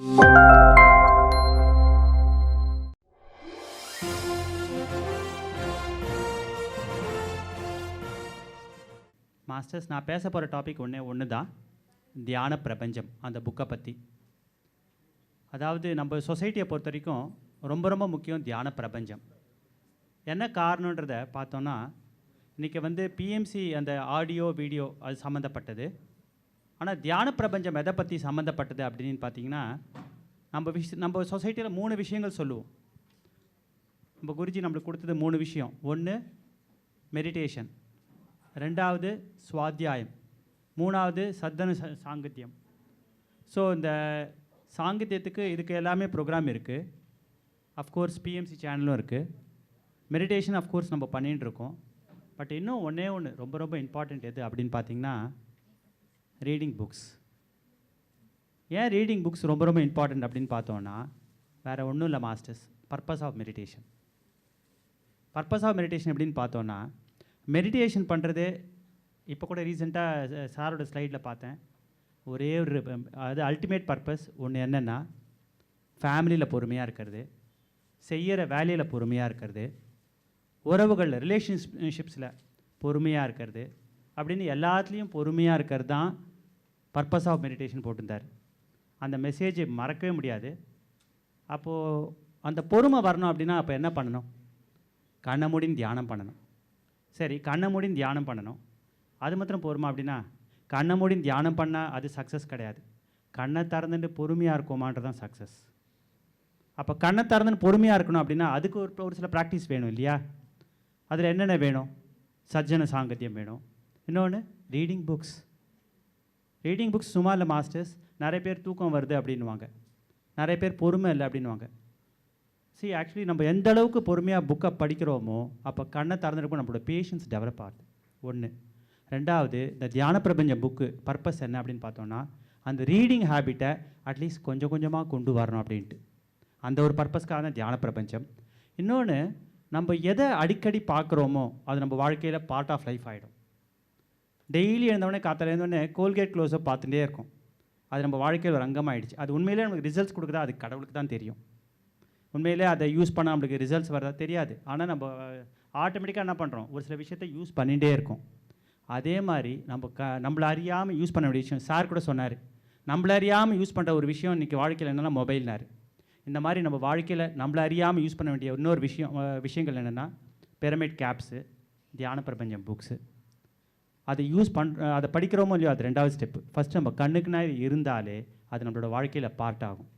Masters நான் பேச போகிற டாபிக் ஒன்றே ஒன்று தான் தியான பிரபஞ்சம் அந்த புக்கை பற்றி அதாவது நம்ம சொசைட்டியை பொறுத்த வரைக்கும் ரொம்ப ரொம்ப முக்கியம் தியான பிரபஞ்சம். என்ன காரணன்றதை பார்த்தோன்னா இன்றைக்கி வந்து பிஎம்சி அந்த ஆடியோ வீடியோ அது சம்மந்தப்பட்டது ஆனால் தியான பிரபஞ்சம் எதை பற்றி சம்மந்தப்பட்டது அப்படின்னு பார்த்தீங்கன்னா நம்ம விஷ நம்ம சொசைட்டியில் மூணு விஷயங்கள் சொல்லுவோம். நம்ம குருஜி நம்மளுக்கு கொடுத்தது மூணு விஷயம். ஒன்று மெடிடேஷன் ரெண்டாவது சுவாத்தியாயம். மூணாவது சத்தன ச- சாங்கித்யம். ஸோ இந்த சாங்கித்யத்துக்கு இதுக்கு எல்லாமே ப்ரோக்ராம் இருக்குது அஃப்கோர்ஸ் பிஎம்சி சேனலும் இருக்குது மெடிடேஷன் அஃப்கோர்ஸ் நம்ம பண்ணிகிட்டு இருக்கோம். பட் இன்னும் ஒன்றே ஒன்று ரொம்ப ரொம்ப இம்பார்ட்டண்ட் எது அப்படின்னு பார்த்தீங்கன்னா ரீடிங் புக்ஸ் ஏன் ரீடிங் புக்ஸ் ரொம்ப ரொம்ப இம்பார்ட்டண்ட் அப்படின்னு பார்த்தோன்னா வேறு ஒன்றும் இல்லை masters purpose of meditation purpose of meditation எப்படின்னு பார்த்தோன்னா மெடிடேஷன் பண்ணுறது இப்போ கூட ரீசெண்டாக சாரோட ஸ்லைடில் பார்த்தேன். ஒரே ஒரு அது அல்டிமேட் பர்பஸ் ஒன்று என்னென்னா ஃபேமிலியில் பொறுமையாக இருக்கிறது செய்கிற வேலையில் பொறுமையாக இருக்கிறது உறவுகளில் ரிலேஷன்ஷிப்ஸில் பொறுமையாக இருக்கிறது அப்படின்னு எல்லாத்துலேயும் பொறுமையாக இருக்கிறது தான் பர்பஸ் ஆஃப் மெடிடேஷன் போட்டிருந்தார். அந்த மெசேஜை மறக்கவே முடியாது. அப்போது அந்த பொறுமை வரணும் அப்படின்னா அப்போ என்ன பண்ணணும்? கண்ணை மூடின்னு தியானம் பண்ணணும். சரி கண்ணை மூடின்னு தியானம் பண்ணணும். அது மாத்திரம் பொறுமை அப்படின்னா கண்ணை மூடின்னு தியானம் பண்ணால் அது சக்ஸஸ் கிடையாது. கண்ணை திறந்துட்டு பொறுமையாக இருக்குமான்றது தான் சக்ஸஸ் அப்போ கண்ணை திறந்துன்னு பொறுமையாக இருக்கணும் அப்படின்னா அதுக்கு ஒரு ஒரு சில ப்ராக்டிஸ் வேணும் இல்லையா? அதில் என்னென்ன வேணும்? சஜ்ஜன சாங்கத்தியம் வேணும். இன்னொன்று ரீடிங் புக்ஸ் ரீடிங் புக்ஸ் சும்மா இல்லை மாஸ்டர்ஸ் நிறைய பேர் தூக்கம் வருது அப்படின்வாங்க நிறைய பேர் பொறுமை இல்லை அப்படின்வாங்க சி ஆக்சுவலி நம்ம எந்த அளவுக்கு பொறுமையாக புக்கை படிக்கிறோமோ அப்போ கண்ணை திறந்துருக்கும் நம்மளோட பேஷன்ஸ் டெவலப் ஆகுது. ஒன்று ரெண்டாவது இந்த தியான பிரபஞ்சம் புக்கு பர்பஸ் என்ன அப்படின்னு பார்த்தோன்னா அந்த ரீடிங் ஹேபிட்டை அட்லீஸ்ட் கொஞ்சம் கொஞ்சமாக கொண்டு வரணும் அப்படின்ட்டு. அந்த ஒரு பர்பஸ்க்காக தான் தியான பிரபஞ்சம். இன்னொன்று நம்ம எதை அடிக்கடி பார்க்குறோமோ அது நம்ம வாழ்க்கையில் பார்ட் ஆஃப் லைஃப் ஆகிடும் டெய்லி எழுந்தவொடனே காத்தால எழுந்தவொடனே கோல்கேட் க்ளோஸை பார்த்துட்டே இருக்கும். அது நம்ம வாழ்க்கையில் ஒரு அங்கமாகிடுச்சு அது உண்மையிலே நமக்கு ரிசல்ட்ஸ் கொடுக்குதா? அது கடவுளுக்கு தான் தெரியும். உண்மையிலே அதை யூஸ் பண்ணால் நம்மளுக்கு ரிசல்ட்ஸ் வரதா? தெரியாது. ஆனால் நம்ம ஆட்டோமேட்டிக்காக என்ன பண்ணுறோம் ஒரு சில விஷயத்தை யூஸ் பண்ணிகிட்டே இருக்கோம். அதே மாதிரி நம்ம க நம்மளை அறியாமல் யூஸ் பண்ண வேண்டிய விஷயம் சார் கூட சொன்னார். நம்மள அறியாமல் யூஸ் பண்ணுற ஒரு விஷயம் இன்றைக்கி வாழ்க்கையில் என்னென்னா மொபைல்னாரு இந்த மாதிரி நம்ம வாழ்க்கையில் நம்மள அறியாமல் யூஸ் பண்ண வேண்டிய இன்னொரு விஷயம் விஷயங்கள் என்னென்னா பிரமிட் கேப்ஸு தியான பிரபஞ்சம் புக்ஸு அதை யூஸ் பண் அதை படிக்கிறோமோ இல்லையோ அது ரெண்டாவது ஸ்டெப்பு ஃபஸ்ட்டு நம்ம கண்ணுக்குனா இருந்தாலே அது நம்மளோட வாழ்க்கையில் பார்ட் ஆகும்.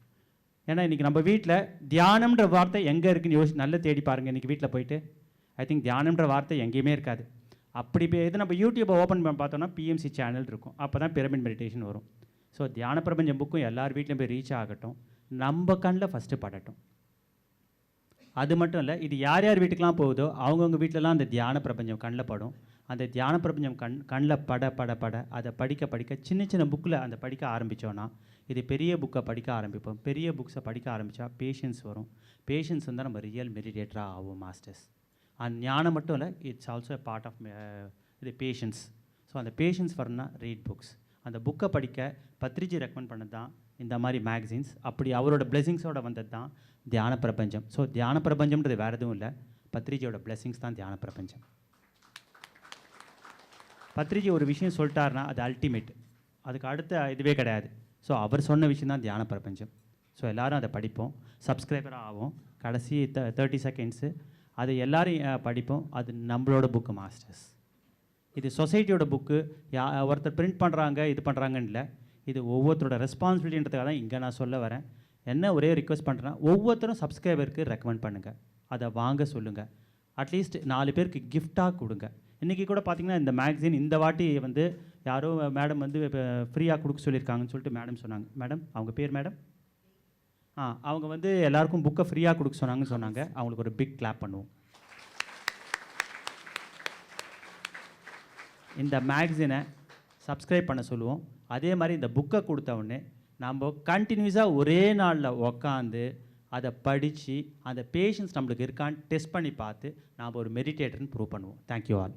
ஏன்னா இன்றைக்கி நம்ம வீட்டில் தியானம்ன்ற வார்த்தை எங்கே இருக்குன்னு யோசி நல்லா தேடி பாருங்கள் இன்றைக்கி வீட்டில் போயிட்டு. ஐ திங்க் தியானம்ன்ற வார்த்தை எங்கேயுமே இருக்காது. அப்படி இப்போ இது நம்ம யூடியூப்பை ஓப்பன் பண்ணி பார்த்தோம்னா பிஎம்சி சேனல் இருக்கும். அப்போ தான் பிரமிட் மெடிடேஷன் வரும். ஸோ தியான பிரபஞ்சம் புக்கும் எல்லார் வீட்லையும் போய் ரீச் ஆகட்டும். நம்ம கண்ணில் ஃபஸ்ட்டு படட்டும். அது மட்டும் இல்லை இது யார் யார் வீட்டுக்கெலாம் போகுதோ அவங்கவுங்க வீட்டிலலாம் அந்த தியான பிரபஞ்சம் கண்ணில் படும். அந்த தியான பிரபஞ்சம் கண் கண்ணில் பட பட பட அதை படிக்க படிக்க சின்ன சின்ன புக்கில் அந்த படிக்க ஆரம்பித்தோன்னா இது பெரிய புக்கை படிக்க ஆரம்பிப்போம். பெரிய புக்ஸை படிக்க ஆரம்பித்தா பேஷன்ஸ் வரும். பேஷன்ஸ் வந்தால் நம்ம ரியல் மெடிடேட்டராக ஆகும் மாஸ்டர்ஸ் அண்ட் ஞானம் மட்டும் இல்லை இட்ஸ் ஆல்சோ பார்ட் ஆஃப் இது பேஷன்ஸ் ஸோ அந்த பேஷன்ஸ் வரணும்னா ரீட் புக்ஸ் அந்த புக்கை படிக்க பத்ரிஜி ரெக்கமெண்ட் பண்ணது தான் இந்த மாதிரி மேகசின்ஸ் அப்படி அவரோட பிளெஸிங்ஸோட வந்தது தான் தியான பிரபஞ்சம். ஸோ தியான பிரபஞ்சம்ன்றது வேறு எதுவும் இல்லை. பத்ரிஜியோட பிளெஸிங்ஸ் தான் தியான பிரபஞ்சம். பத்ரிஜி ஒரு விஷயம் சொல்லிட்டாருன்னா அது அல்டிமேட் அதுக்கு அடுத்த இதுவே கிடையாது. ஸோ அவர் சொன்ன விஷயம் தான் தியான பிரபஞ்சம். ஸோ எல்லோரும் அதை படிப்போம். சப்ஸ்கிரைபராக ஆகும் கடைசி த தேர்ட்டி செகண்ட்ஸு அது எல்லோரும் படிப்போம். அது நம்மளோட புக்கு மாஸ்டர்ஸ் இது சொசைட்டியோட புக்கு யா ஒருத்தர் பிரிண்ட் பண்ணுறாங்க இது பண்ணுறாங்கன்னு இல்லை. இது ஒவ்வொருத்தரோட ரெஸ்பான்சிபிலிட்டின்றதுக்காக தான் இங்கே நான் சொல்ல வரேன். என்ன ஒரே ரிக்வஸ்ட் பண்ணுறேன்னா ஒவ்வொருத்தரும் சப்ஸ்கிரைபருக்கு ரெக்கமெண்ட் பண்ணுங்கள் அதை வாங்க சொல்லுங்கள் அட்லீஸ்ட் நாலு பேருக்கு கிஃப்டாக கொடுங்க. இன்றைக்கி கூட பார்த்தீங்கன்னா இந்த மேக்சின் இந்த வாட்டி வந்து யாரோ மேடம் வந்து ஃப்ரீயாக கொடுக்க சொல்லியிருக்காங்கன்னு சொல்லிட்டு மேடம் சொன்னாங்க. மேடம் அவங்க பேர் மேடம் ஆ அவங்க வந்து எல்லாருக்கும் புக்கை ஃப்ரீயாக கொடுக்க சொன்னாங்கன்னு சொன்னாங்க. அவங்களுக்கு ஒரு பிக் கிளாப் பண்ணுவோம். இந்த மேக்சினை சப்ஸ்கிரைப் பண்ண சொல்லுவோம். அதே மாதிரி இந்த புக்கை கொடுத்த உடனே நம்ம கண்டினியூஸாக ஒரே நாளில் உக்காந்து அதை படித்து அந்த பேஷன்ஸ் நம்மளுக்கு இருக்கான்னு டெஸ்ட் பண்ணி பார்த்து நாம் ஒரு மெடிடேட்டர்னு ப்ரூவ் பண்ணுவோம். Thank you all